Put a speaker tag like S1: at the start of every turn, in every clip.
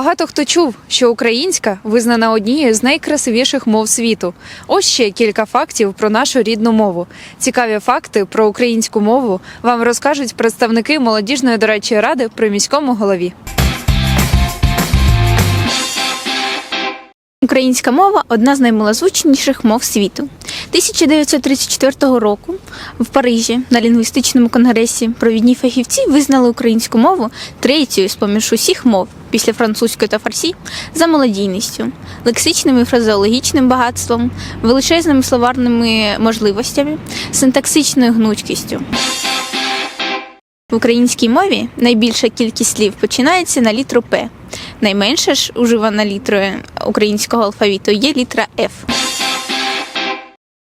S1: Багато хто чув, що українська визнана однією з найкрасивіших мов світу. Ось ще кілька фактів про нашу рідну мову. Цікаві факти про українську мову вам розкажуть представники молодіжної дорадчої ради при міському голові.
S2: Українська мова одна з наймилозвучніших мов світу. 1934 року в Парижі на лінгвістичному конгресі провідні фахівці визнали українську мову третьою з поміж усіх мов після французької та фарсі за молодійністю, лексичним і фразеологічним багатством, величезними словарними можливостями, синтаксичною гнучкістю. В українській мові найбільша кількість слів починається на літру П. Найменша ж уживана літрою українського алфавіту є літра Ф.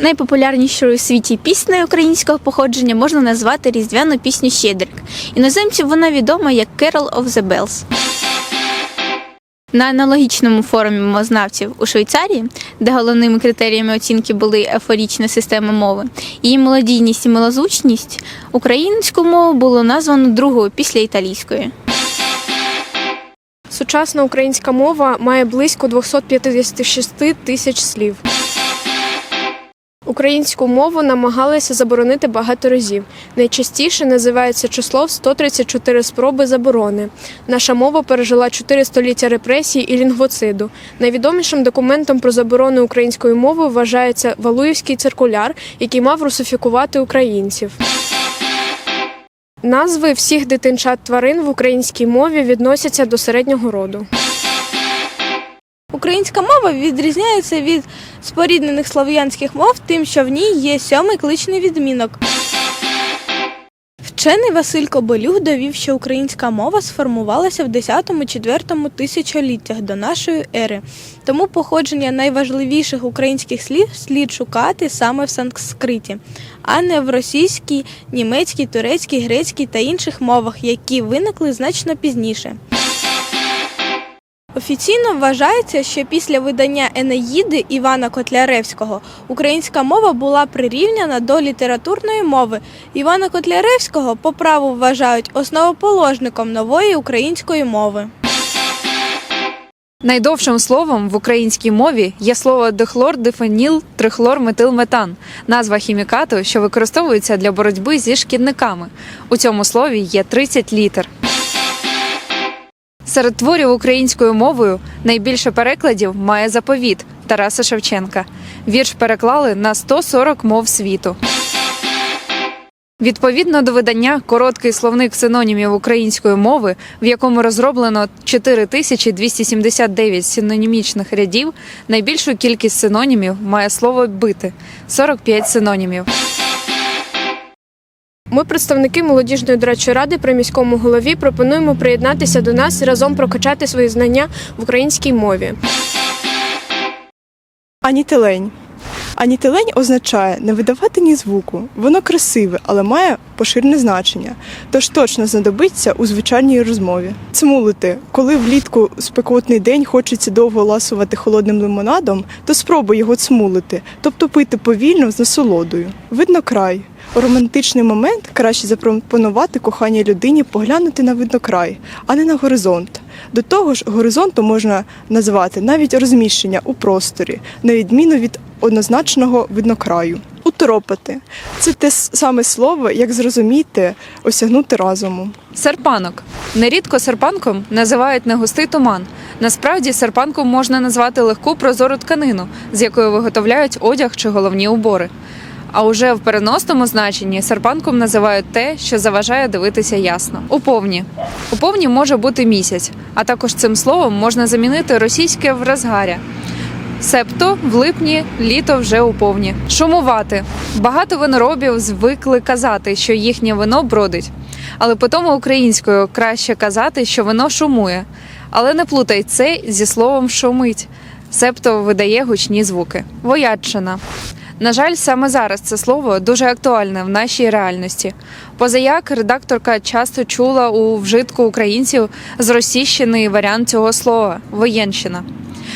S2: Найпопулярнішою у світі піснею українського походження можна назвати різдвяну пісню Щедрик. Іноземців вона відома як Carol of the Bells. На аналогічному форумі мовознавців у Швейцарії, де головними критеріями оцінки були ефорічна система мови, її молодійність і милозвучність, українську мову було названо другою після італійської.
S3: Сучасна українська мова має близько 256 тисяч слів. Українську мову намагалися заборонити багато разів. Найчастіше називається число в 134 спроби заборони. Наша мова пережила 4 століття репресій і лінгвоциду. Найвідомішим документом про заборону української мови вважається Валуївський циркуляр, який мав русифікувати українців. Назви всіх дитинчат тварин в українській мові відносяться до середнього роду.
S4: Українська мова відрізняється від споріднених слов'янських мов тим, що в ній є сьомий кличний відмінок. Вчений Василь Кобилюк довів, що українська мова сформувалася в 10-4 тисячоліттях до нашої ери. Тому походження найважливіших українських слів слід шукати саме в санскриті, а не в російській, німецькій, турецькій, грецькій та інших мовах, які виникли значно пізніше. Офіційно вважається, що після видання Енеїди Івана Котляревського українська мова була прирівняна до літературної мови. Івана Котляревського по праву вважають основоположником нової української мови.
S1: Найдовшим словом в українській мові є слово дихлор, дифеніл, трихлор, метилметан назва хімікату, що використовується для боротьби зі шкідниками. У цьому слові є 30 літер. Серед творів українською мовою найбільше перекладів має заповіт Тараса Шевченка. Вірш переклали на 140 мов світу. Відповідно до видання короткий словник синонімів української мови, в якому розроблено 4279 синонімічних рядів, найбільшу кількість синонімів має слово бити 45 синонімів.
S3: Ми, представники молодіжної дорадчої ради при міському голові, пропонуємо приєднатися до нас і разом прокачати свої знання в українській мові.
S5: Анітилень означає не видавати ні звуку. Воно красиве, але має поширене значення, тож точно знадобиться у звичайній розмові. Цмулити. Коли влітку спекотний день хочеться довго ласувати холодним лимонадом, то спробуй його цмулити, тобто пити повільно з насолодою. Видно край. У романтичний момент краще запропонувати коханій людині поглянути на виднокрай, а не на горизонт. До того ж, горизонтом можна назвати навіть розміщення у просторі, на відміну від однозначного виднокраю. Уторопати це те саме слово, як зрозуміти, осягнути разуму.
S1: Серпанок. Нерідко серпанком називають негустий туман. Насправді серпанком можна назвати легку прозору тканину, з якої виготовляють одяг чи головні убори. А уже в переносному значенні серпанком називають те, що заважає дивитися ясно. У повні. У повні може бути місяць, а також цим словом можна замінити російське вразгаря. Себто в липні літо вже у повні. Шумувати. Багато виноробів звикли казати, що їхнє вино бродить. Але потому українською краще казати, що вино шумує. Але не плутай це зі словом шумить, себто видає гучні звуки. Вояччина. На жаль, саме зараз це слово дуже актуальне в нашій реальності. Позаяк редакторка часто чула у вжитку українців зросійщений варіант цього слова воєнщина.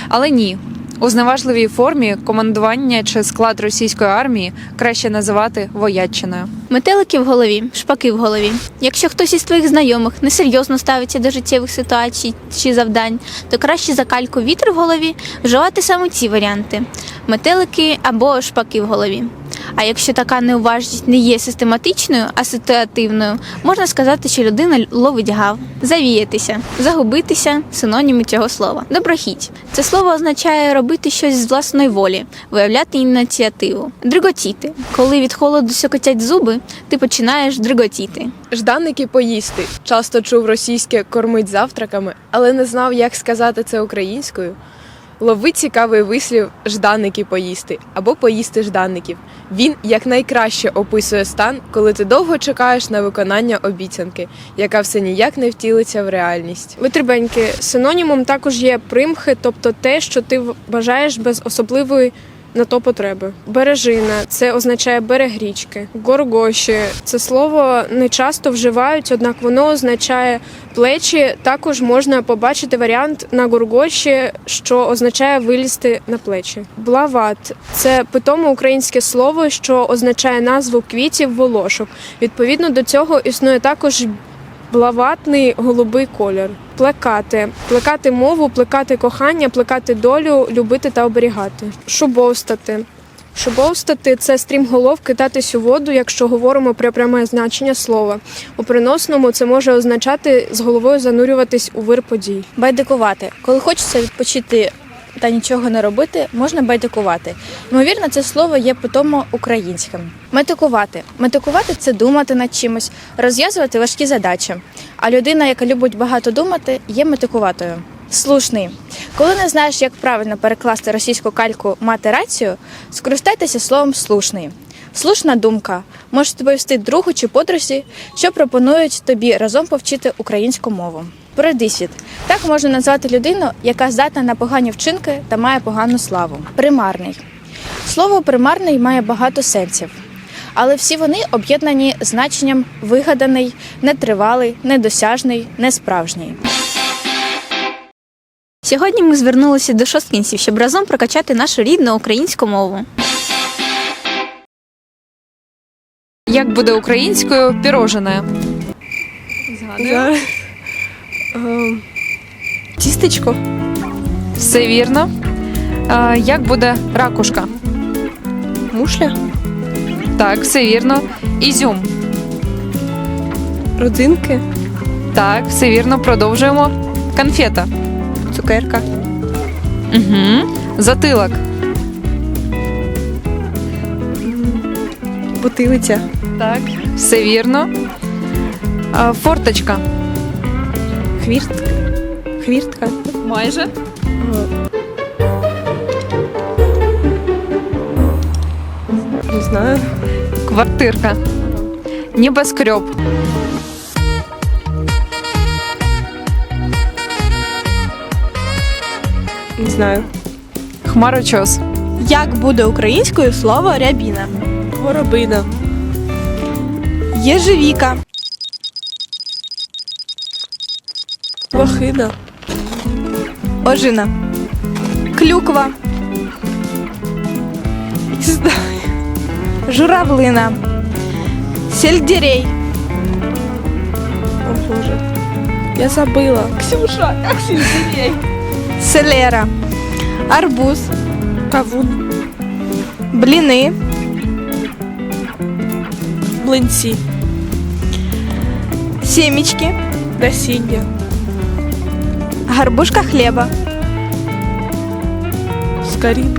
S1: Але ні, У зневажливій формі командування чи склад російської армії краще називати вояччиною.
S2: Метелики в голові, шпаки в голові. Якщо хтось із твоїх знайомих несерйозно ставиться до життєвих ситуацій чи завдань, то краще за кальку вітер в голові вживати саме ці варіанти: метелики або шпаки в голові. А якщо така неуважність не є систематичною, а ситуативною, можна сказати, що людина ловить гав, завіятися, загубитися синоніми цього слова. Доброхіть. Це слово означає робити щось з власної волі, виявляти ініціативу. Дриготіти. Коли від холоду сокотять зуби, ти починаєш дриготіти.
S3: Жданники поїсти. Часто чув російське кормить завтраками, але не знав, як сказати це українською. Лови цікавий вислів жданики поїсти або поїсти жданників. Він якнайкраще описує стан, коли ти довго чекаєш на виконання обіцянки, яка все ніяк не втілиться в реальність. Витребеньки синонімом також є примхи, тобто те, що ти бажаєш без особливої на то потреби. Бережина це означає берег річки. Горгоші це слово не часто вживають, однак воно означає плечі. Також можна побачити варіант на горгоші, що означає вилізти на плечі. Блават це питоме українське слово, що означає назву квітів волошок. Відповідно до цього існує також блаватний голубий колір. Плекати, плекати мову, плекати кохання, плекати долю, любити та оберігати. Шубовстати. Шубовстати це стрімголов кидатись у воду, якщо говоримо про пряме значення слова. У приносному це може означати з головою занурюватись у вир подій.
S6: Байдикувати. Коли хочеться відпочити та нічого не робити, можна байдикувати. Ймовірно, це слово є питомо українським. Метикувати. Метикувати це думати над чимось, розв'язувати важкі задачі. А людина, яка любить багато думати, є метикуватою. Слушний. Коли не знаєш, як правильно перекласти російську кальку мати рацію, скористайтеся словом слушний. Слушна думка може повести другу чи подрузі, що пропонують тобі разом повчити українську мову. Передисвіт. Так можна назвати людину, яка здатна на погані вчинки та має погану славу. Примарний. Слово примарний має багато сенсів, але всі вони об'єднані значенням вигаданий, нетривалий, недосяжний, несправжній.
S2: Сьогодні ми звернулися до шосткінців, щоб разом прокачати нашу рідну українську мову.
S1: Як буде українською пірожене?
S3: Зараз. Ем, Тістечко.
S1: Все вірно. А, як буде ракушка?
S3: Мушля.
S1: Так, все вірно. Ізюм.
S3: Родзинки.
S1: Так, все вірно. Продовжуємо. Конфета.
S3: Цукерка.
S1: Угу. Затилок.
S3: Бутилиця.
S1: Так, все вірно. А, форточка.
S3: Хвіртка. Хвіртка.
S1: Майже.
S3: Не знаю.
S1: Квартирка. Небоскреб.
S3: Не знаю.
S1: Хмарочос.
S4: Як буде українською слово рябіна?
S3: Горобина.
S4: Єжевіка,
S3: Лохина.
S4: ожина, клюква,
S3: Не знаю.
S4: журавлина, сельдерей,
S3: О Боже. Я забила. Ксюша, як сільдерей.
S4: селера, арбуз,
S3: Кавун.
S4: бліни,
S3: Млинці.
S4: сімічки,
S3: Насіння.
S4: Гарбушка хліба,
S3: Скарін.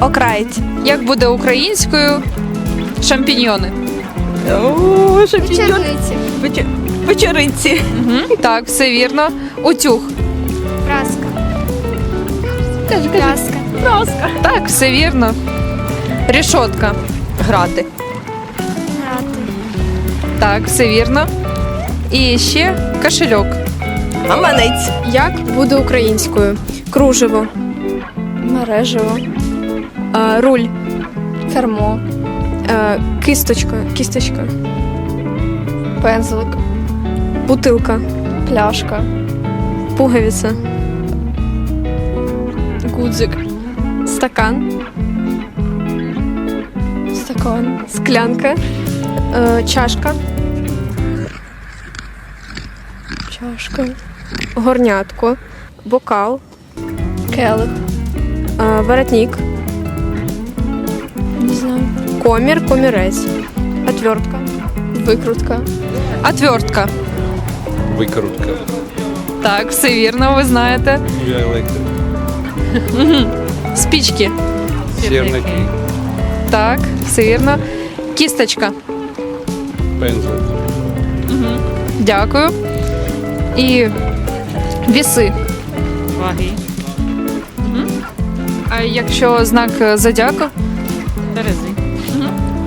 S4: окраєць,
S1: Як буде українською шампіньйони?
S3: О. Вече- Вечериці.
S1: Угу. Так, все вірно. Утюг. Так, все вірно. Рішотка. Грати. Так, все вірно. І ще кошельок.
S3: Гаманець. Як буде українською? Кружево.
S6: Мережево,
S3: А, руль.
S6: кермо,
S3: А, кисточка. Кісточка.
S6: пензлик,
S3: Бутилка.
S6: пляшка,
S3: Пуговиця. Гудзик. Стакан. Стакан. Склянка. Е, чашка. Чашка. Горнятко. Бокал. Келих. Е, воротник. Не знаю. Комір, комірець. Отвертка. Викрутка.
S1: Отвертка.
S7: Викрутка.
S1: Так, все вірно, ви знаєте.
S7: Я електрик.
S1: Спічки.
S7: Сірники.
S1: Так, все вірно. Кісточка.
S7: Пензлик.
S1: Дякую. І віси. Ваги. А якщо знак е, зодіаку? Терези.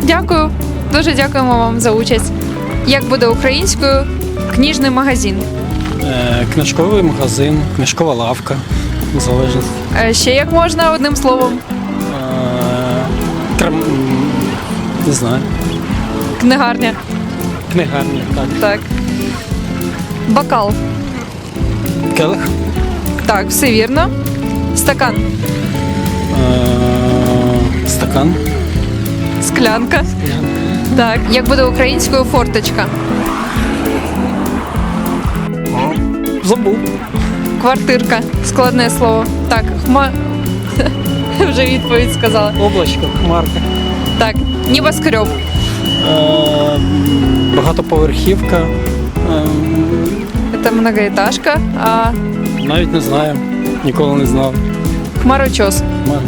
S1: Дякую. Дуже дякуємо вам за участь. Як буде українською книжний магазин?
S8: Е, Книжковий магазин, книжкова лавка, залежить.
S1: Е, Ще як можна одним словом?
S8: Е, крам... Не знаю.
S1: Книгарня.
S8: Книгарня, так.
S1: Так. Бокал.
S8: Келих.
S1: Так, все вірно. Стакан.
S8: Е, Стакан.
S1: Склянка. Так. Як буде українською форточка?
S8: Забув.
S1: Квартирка. Складне слово. Так, хма. Вже відповідь сказала.
S8: Облачко, хмарка.
S1: Так, небоскреб.
S8: Е, Багатоповерхівка. Е,
S1: Це многоэтажка, а
S8: Навіть не знаю. Ніколи не знав.
S1: хмарочос.
S8: Хмар.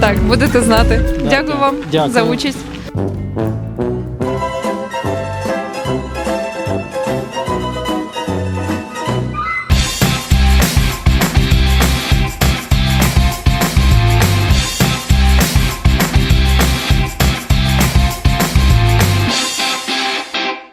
S1: Так, будете знати. Дякую вам
S8: Дякую.
S1: за участь.